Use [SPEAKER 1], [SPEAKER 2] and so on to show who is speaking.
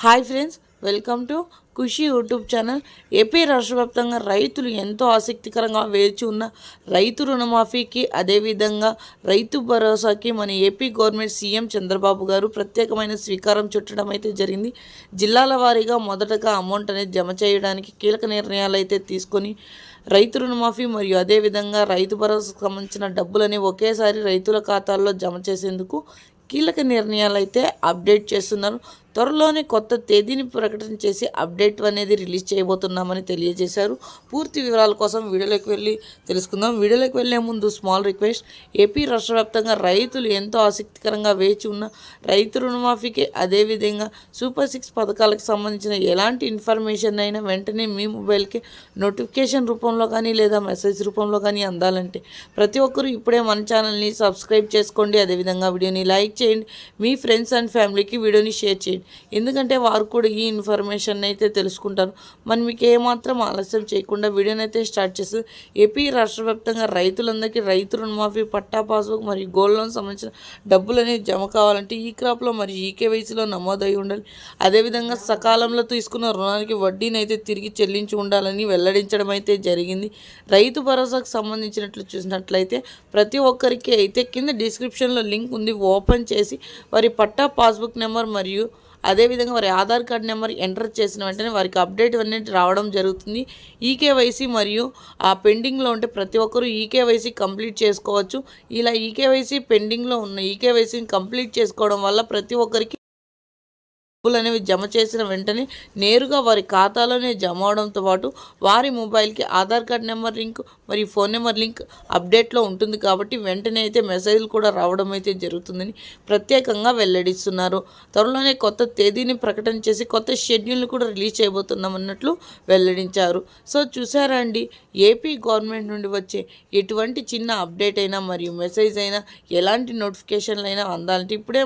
[SPEAKER 1] Hi friends welcome to Khushi YouTube channel. AP రాష్ట్ర వ్యాప్తంగా రైతులు ఎంతో ఆసక్తికరంగా వేచి ఉన్న రైతు రుణమాఫీకి అదేవిధంగా రైతు భరోసాకి మన ఏపీ గవర్నమెంట్ సీఎం చంద్రబాబు గారు ప్రత్యేకమైన స్వీకారం చుట్టడం అయితే జరిగింది. జిల్లాల వారీగా మొదటగా అమౌంట్ అనేది జమ చేయడానికి కీలక నిర్ణయాలు అయితే తీసుకొని రైతు రుణమాఫీ మరియు అదేవిధంగా రైతు భరోసాకు సంబంధించిన డబ్బులని ఒకేసారి రైతుల ఖాతాల్లో జమ చేసేందుకు కీలక నిర్ణయాలు అయితే అప్డేట్ చేస్తున్నారు. త్వరలోనే కొత్త తేదీని ప్రకటన చేసి అప్డేట్ అనేది రిలీజ్ చేయబోతున్నామని తెలియజేశారు. పూర్తి వివరాల కోసం వీడియోలోకి వెళ్ళి తెలుసుకుందాం. వీడియోలోకి వెళ్ళే ముందు స్మాల్ రిక్వెస్ట్ ఏపీ రాష్ట్ర వ్యాప్తంగా రైతులు ఎంతో ఆసక్తికరంగా వేచి ఉన్న రైతు రుణమాఫీకి అదేవిధంగా సూపర్ సిక్స్ పథకాలకు సంబంధించిన ఎలాంటి ఇన్ఫర్మేషన్ అయినా వెంటనే మీ మొబైల్కి నోటిఫికేషన్ రూపంలో కానీ లేదా మెసేజ్ రూపంలో కానీ అందాలంటే ప్రతి ఒక్కరూ ఇప్పుడే మన ఛానల్ని సబ్స్క్రైబ్ చేసుకోండి. అదేవిధంగా వీడియోని లైక్ చేయండి. మీ ఫ్రెండ్స్ అండ్ ఫ్యామిలీకి వీడియోని షేర్ చేయండి. ఎందుకంటే వారు కూడా ఈ ఇన్ఫర్మేషన్ అయితే తెలుసుకుంటారు. మనం మీకు ఏమాత్రం ఆలస్యం చేయకుండా వీడియోని అయితే స్టార్ట్ చేస్తుంది ఏపీ రాష్ట్ర వ్యాప్తంగా రైతులందరికీ రైతు రుణమాఫీ పట్టా పాస్బుక్ మరియు గోల్డ్ లోన్ సంబంధించిన డబ్బులు అనేది జమ కావాలంటే ఈ క్రాప్లో మరియు ఈకేవైసీలో నమోదై ఉండాలి. అదేవిధంగా సకాలంలో తీసుకున్న రుణానికి వడ్డీని అయితే తిరిగి చెల్లించి ఉండాలని వెల్లడించడం అయితే జరిగింది. రైతు భరోసాకు సంబంధించినట్లు చూసినట్లయితే ప్రతి ఒక్కరికి అయితే కింద డిస్క్రిప్షన్లో లింక్ ఉంది. ఓపెన్ చేసి వారి పట్టా పాస్బుక్ నెంబర్ మరియు అదేవిధంగా వారి ఆధార్ కార్డ్ నెంబర్ ఎంటర్ చేసిన వెంటనే వారికి అప్డేట్ అనేది రావడం జరుగుతుంది. ఈకేవైసీ మరియు ఆ పెండింగ్లో ఉంటే ప్రతి ఒక్కరూ ఈకేవైసీ కంప్లీట్ చేసుకోవచ్చు. ఇలా ఈకేవైసీ పెండింగ్లో ఉన్న ఈకేవైసీని కంప్లీట్ చేసుకోవడం వల్ల ప్రతి ఒక్కరికి డబ్బులు అనేవి జమ చేసిన వెంటనే నేరుగా వారి ఖాతాలోనే జమ అవడంతో పాటు వారి మొబైల్కి ఆధార్ కార్డ్ నెంబర్ లింక్ మరియు ఫోన్ నెంబర్ లింక్ అప్డేట్లో ఉంటుంది కాబట్టి వెంటనే అయితే మెసేజ్లు కూడా రావడం అయితే జరుగుతుందని ప్రత్యేకంగా వెల్లడిస్తున్నారు. త్వరలోనే కొత్త తేదీని ప్రకటన చేసి కొత్త షెడ్యూల్ని కూడా రిలీజ్ చేయబోతున్నామన్నట్లు వెల్లడించారు. సో చూసారా అండి ఏపీ గవర్నమెంట్ నుండి వచ్చే ఎటువంటి చిన్న అప్డేట్ అయినా మరియు మెసేజ్ అయినా ఎలాంటి నోటిఫికేషన్లు అయినా అందాలంటే ఇప్పుడే